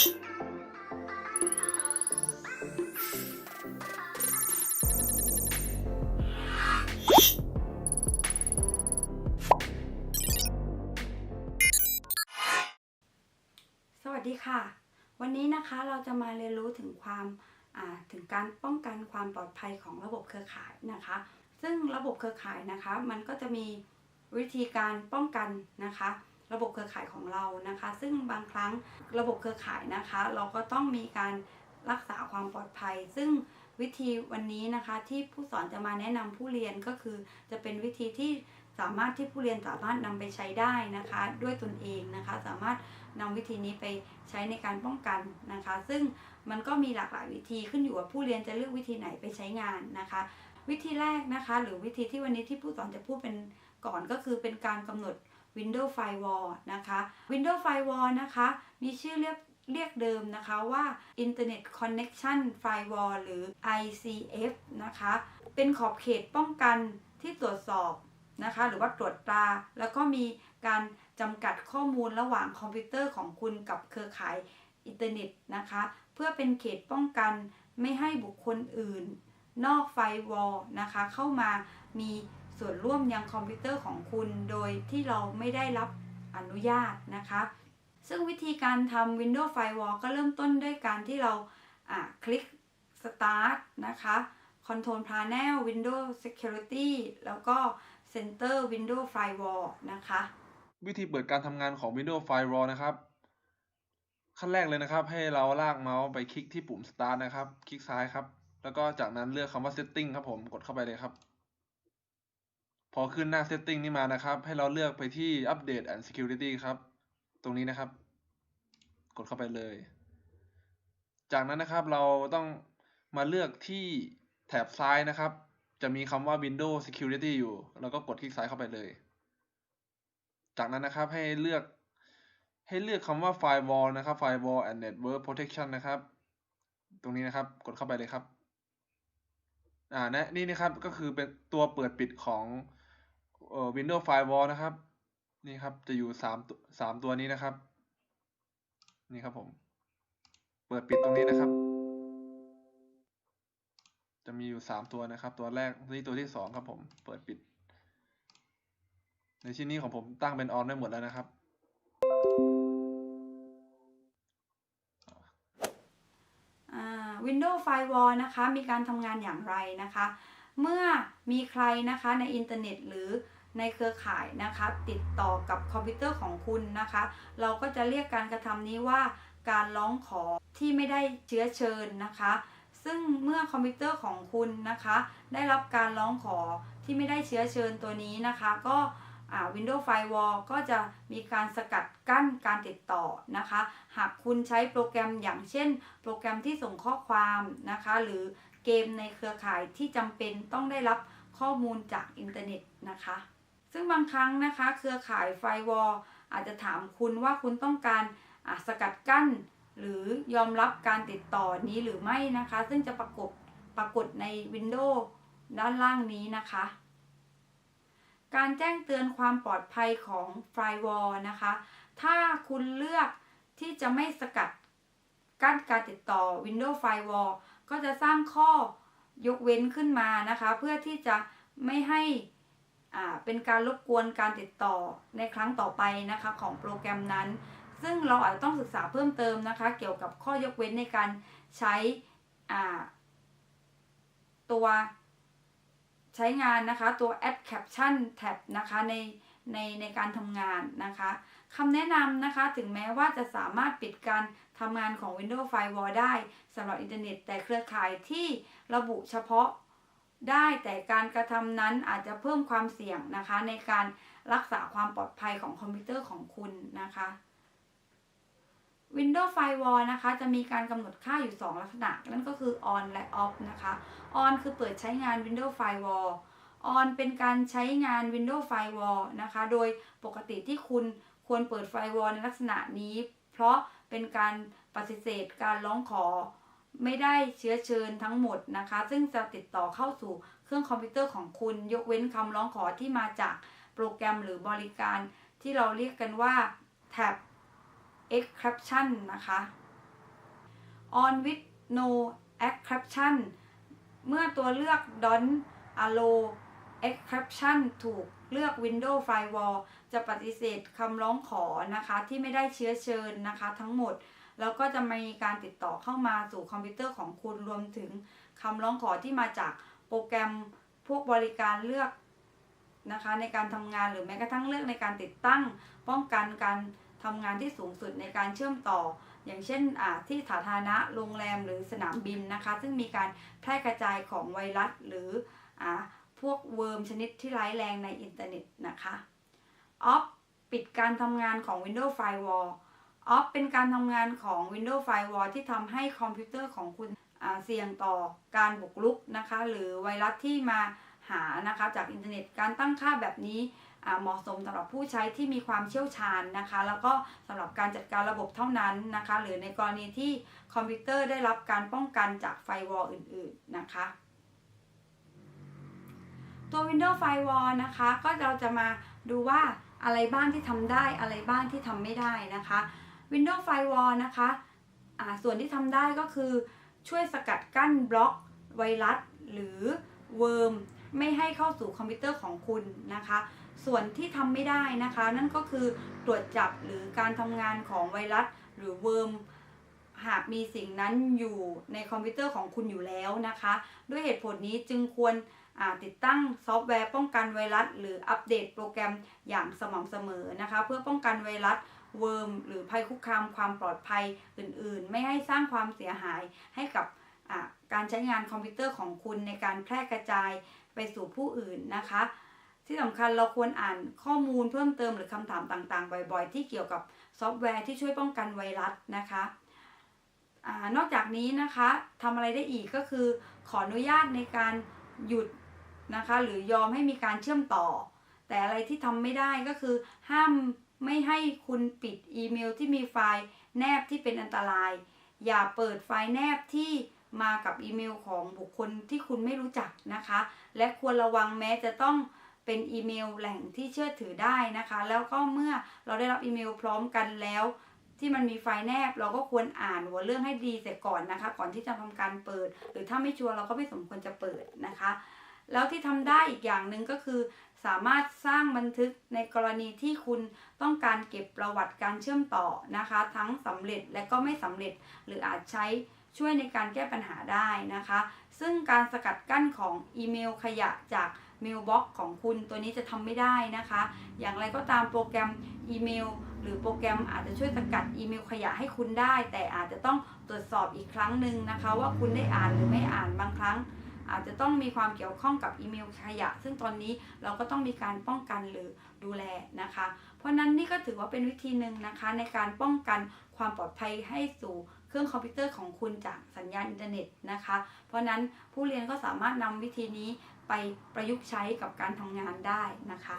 สวัสดีค่ะ วันนี้นะคะเราจะมาเรียนรู้ถึงความถึงการป้องกันความปลอดภัยของระบบเครือข่ายนะคะ ซึ่งระบบเครือข่ายนะคะ มันก็จะมีวิธีการป้องกันนะคะ ระบบเครือข่ายของเรานะคะ ซึ่งบางครั้งระบบเครือข่ายนะคะ เราก็ต้องมีการรักษาความปลอดภัย ซึ่งวิธีวันนี้นะคะที่ผู้สอนจะมาแนะนำผู้เรียนก็คือ จะเป็นวิธีที่สามารถที่ผู้เรียนสามารถนำไปใช้ได้นะคะ ด้วยตนเองนะคะ สามารถนำวิธีนี้ไปใช้ในการป้องกันนะคะ ซึ่งมันก็มีหลากหลายวิธีขึ้นอยู่ว่าผู้เรียนจะเลือกวิธีไหนไปใช้งานนะคะ วิธีแรกนะคะ หรือวิธีที่วันนี้ที่ผู้สอนจะพูดเป็นก่อนก็คือเป็นการกำหนด Windows Firewall นะคะ Windows Firewall นะคะ มีชื่อเรียกเรียกเดิมนะคะว่า Internet Connection Firewall หรือ ICF นะคะ เป็นขอบเขตป้องกันที่ตรวจสอบนะคะ หรือว่าตรวจตรา แล้วก็มีการจำกัดข้อมูลระหว่างคอมพิวเตอร์ของคุณกับเครือข่ายอินเทอร์เน็ตนะคะ เพื่อเป็นเขตป้องกันไม่ให้บุคคลอื่น นอกไฟวอลนะคะ เข้ามามี ส่วนร่วมยังคอมพิวเตอร์ของคุณ โดยที่เราไม่ได้รับอนุญาตนะคะ ซึ่งวิธีการทำ Windows Firewall ก็เริ่มต้นด้วยการที่เราอ่าคลิก Start นะคะ Control Panel Windows Security แล้วก็ Center Windows Firewall นะคะ วิธีเปิดการทำงานของ Windows Firewall นะครับ ขั้นแรกเลยนะครับ ให้เราลากเมาส์ไปคลิกที่ปุ่ม Start นะครับ คลิกซ้ายครับ แล้วก็จากนั้นเลือกคำว่า Setting ครับผม กดเข้าไปเลยครับ พอขึ้นหน้า Setting นี่มานะครับ ให้เราเลือกไปที่ Update and Security ครับ ตรงนี้นะครับ กดเข้าไปเลย จากนั้นนะครับเราต้องมาเลือกที่แถบซ้ายนะครับ จะมีคำว่า Windows Security อยู่แล้วก็กดคลิกซ้ายเข้าไปเลย จากนั้นนะครับให้เลือกให้เลือกคำว่า firewall นะครับ firewall and network protection นะครับ ตรงนี้นะครับกดเข้าไปเลยครับอ่านะนี่นะครับก็คือเป็นตัวเปิดปิดของ เอ่อ Windows firewall นะครับ นี่ครับจะอยู่สามตัวสามตัวนี้นะครับ นี่ครับผม เปิดปิดตรงนี้นะครับ จะมีอยู่สามตัวนะครับ ตัวแรกนี่ตัวที่สองครับผม เปิดปิด ในที่นี้ของผมตั้งเป็นออนได้หมดแล้วนะครับอ่า Windows Firewall นะคะมีการทำงานอย่างไรนะคะ เมื่อมีใครนะคะในอินเทอร์เน็ตหรือ ในเครือข่ายนะคะ ติดต่อกับคอมพิวเตอร์ของคุณนะคะ เราก็จะเรียกการกระทำนี้ว่าการร้องขอที่ไม่ได้เชื้อเชิญนะคะ ซึ่งเมื่อคอมพิวเตอร์ของคุณนะคะ ได้รับการร้องขอที่ไม่ได้เชื้อเชิญตัวนี้นะคะ ก็ Windows Firewall ก็จะมีการสกัดกั้นการติดต่อนะคะ หากคุณใช้โปรแกรมอย่างเช่น โปรแกรมที่ส่งข้อความนะคะ หรือเกมในเครือข่ายที่จำเป็นต้องได้รับข้อมูลจากอินเทอร์เน็ตนะคะ ซึ่งบางครั้งนะคะ เครือข่ายไฟวอลอาจจะถามคุณว่าคุณต้องการสกัดกั้น หรือยอมรับการติดต่อนี้หรือไม่นะคะ ซึ่งจะปรากฏปรากฏใน Windows ด้านล่างนี้นะคะ การแจ้งเตือนความปลอดภัยของ Firewall นะคะ ถ้าคุณเลือกที่จะไม่สกัดกั้นการติดต่อ Windows Firewall ก็จะสร้างข้อยกเว้นขึ้นมานะคะ เพื่อที่จะไม่ให้ เป็นการรบกวนการติดต่อในครั้งต่อไปนะคะของโปรแกรมนั้น ซึ่งเราอาจจะต้องศึกษาเพิ่มเติมนะคะ เกี่ยวกับข้อยกเว้นในการใช้ตัวใช้งานนะคะตัว add caption tab นะคะในในในการทำงานนะคะคำแนะนำนะคะถึงแม้ว่าจะสามารถปิดการทำงานของ Windows Firewall ได้สำหรับอินเทอร์เน็ต แต่เครือข่ายที่ระบุเฉพาะ ได้แต่การกระทำนั้นอาจจะเพิ่มความเสี่ยงนะคะ ในการรักษาความปลอดภัยของคอมพิวเตอร์ของคุณนะคะ Windows Firewall นะคะ จะมีการกำหนดค่าอยู่ 2 ลักษณะ นั่นก็คือ on และ off นะคะ on คือเปิดใช้งาน Windows Firewall on เป็นการใช้งาน Windows Firewall นะคะ โดยปกติที่คุณควรเปิด Firewall ในลักษณะนี้ เพราะเป็นการปฏิเสธการร้องขอ ไม่ได้เชื้อเชิญทั้งหมดนะคะ ซึ่งจะติดต่อเข้าสู่เครื่องคอมพิวเตอร์ของคุณ ยกเว้นคำร้องขอที่มาจากโปรแกรมหรือบริการที่เราเรียกกันว่า tab exception นะคะ on with no exception เมื่อตัวเลือก don't allow exception ถูกเลือก Windows Firewall จะปฏิเสธคำร้องขอนะคะ ที่ไม่ได้เชื้อเชิญนะคะ ทั้งหมด แล้วก็จะมีการติดต่อเข้ามาสู่คอมพิวเตอร์ของคุณรวมถึงคำร้องขอที่มาจากโปรแกรมพวกบริการเลือกนะคะในการทำงานหรือแม้กระทั่งเลือกในการติดตั้ง ป้องกันการทำงานที่สูงสุดในการเชื่อมต่อ อย่างเช่นอ่าที่สาธารณะโรงแรมหรือสนามบินนะคะ ซึ่งมีการแพร่กระจายของไวรัสหรืออาพวกเวิร์มชนิดที่ร้ายแรงในอินเทอร์เน็ตนะคะ Off ปิดการทำงานของ Windows Firewall Off เป็นการทำงานของ Windows Firewall ที่ทำให้คอมพิวเตอร์ของคุณเสี่ยงต่อการบุกรุกนะคะ หรือไวรัสที่มาหานะคะจากอินเทอร์เน็ตการตั้งค่าแบบนี้เหมาะสมสำหรับผู้ใช้ที่มีความเชี่ยวชาญนะคะ แล้วก็สำหรับการจัดการระบบเท่านั้นนะคะ หรือในกรณีที่คอมพิวเตอร์ได้รับการป้องกันจากไฟวอลอื่น ๆนะคะ ตัว Windows Firewall นะคะ ก็เราจะมาดูว่าอะไรบ้างที่ทำได้อะไรบ้างที่ทำไม่ได้นะคะ Windows Firewall นะคะอ่าส่วนที่ทำได้ก็คือช่วยสกัดกั้นบล็อกไวรัส หรือเวิร์มไม่ให้เข้าสู่คอมพิวเตอร์ของคุณนะคะ ส่วนที่ทำไม่ได้นะคะ นั่นก็คือตรวจจับหรือการทำงานของไวรัส หรือเวิร์มหากมีสิ่งนั้นอยู่ในคอมพิวเตอร์ของคุณอยู่แล้วนะคะ ด้วยเหตุผลนี้จึงควรอ่าติดตั้งซอฟต์แวร์ป้องกันไวรัส หรืออัปเดตโปรแกรมอย่างสม่ำเสมอนะคะ เพื่อป้องกันไวรัส เวิร์มหรือภัยคุกคามความปลอดภัยอื่น ๆ ไม่ให้สร้างความเสียหายให้กับการใช้งานคอมพิวเตอร์ของคุณในการแพร่กระจายไปสู่ผู้อื่นนะคะ ที่สำคัญเราควรอ่านข้อมูลเพิ่มเติมหรือคำถามต่างๆ บ่อยๆ ที่เกี่ยวกับซอฟต์แวร์ที่ช่วยป้องกันไวรัสนะคะอนอกจากนี้นะคะทำอะไรได้อีกก็คือ ขออนุญาตในการหยุดนะคะ หรือยอมให้มีการเชื่อมต่อ แต่อะไรที่ทำไม่ได้ก็คือห้าม ไม่ให้คุณปิดอีเมลที่มีไฟล์แนบที่เป็นอันตราย อย่าเปิดไฟล์แนบที่มากับอีเมลของบุคคลที่คุณไม่รู้จักนะคะ และควรระวังแม้จะต้องเป็นอีเมลแหล่งที่เชื่อถือได้นะคะ แล้วก็เมื่อเราได้รับอีเมลพร้อมกันแล้ว ที่มันมีไฟล์แนบ เราก็ควรอ่านหัวเรื่องให้ดีเสร็จก่อนนะคะ ก่อนที่จะทำการเปิด หรือถ้าไม่ชัวร์เราก็ไม่สมควรจะเปิดนะคะ แล้วที่ทำได้อีกอย่างหนึ่งก็คือ สามารถสร้างบันทึกในกรณีที่คุณต้องการเก็บประวัติการเชื่อมต่อนะคะ ทั้งสำเร็จและก็ไม่สำเร็จ หรืออาจใช้ช่วยในการแก้ปัญหาได้นะคะ ซึ่งการสกัดกั้นของอีเมลขยะจากเมลบ็อกของคุณตัวนี้จะทำไม่ได้นะคะ อย่างไรก็ตามโปรแกรมอีเมล หรือโปรแกรมอาจจะช่วยสกัดอีเมลขยะให้คุณได้ แต่อาจจะต้องตรวจสอบอีกครั้งหนึ่งนะคะ ว่าคุณได้อ่านหรือไม่อ่านบางครั้ง อาจจะต้องมีความเกี่ยวข้องกับอีเมลขยะ ซึ่งตอนนี้เราก็ต้องมีการป้องกันหรือดูแลนะคะ เพราะนั้นนี่ก็ถือว่าเป็นวิธีหนึ่งนะคะ ในการป้องกันความปลอดภัยให้สู่เครื่องคอมพิวเตอร์ของคุณจากสัญญาณอินเทอร์เน็ตนะคะ เพราะนั้นผู้เรียนก็สามารถนำวิธีนี้ไปประยุกต์ใช้กับการทำงานได้นะคะ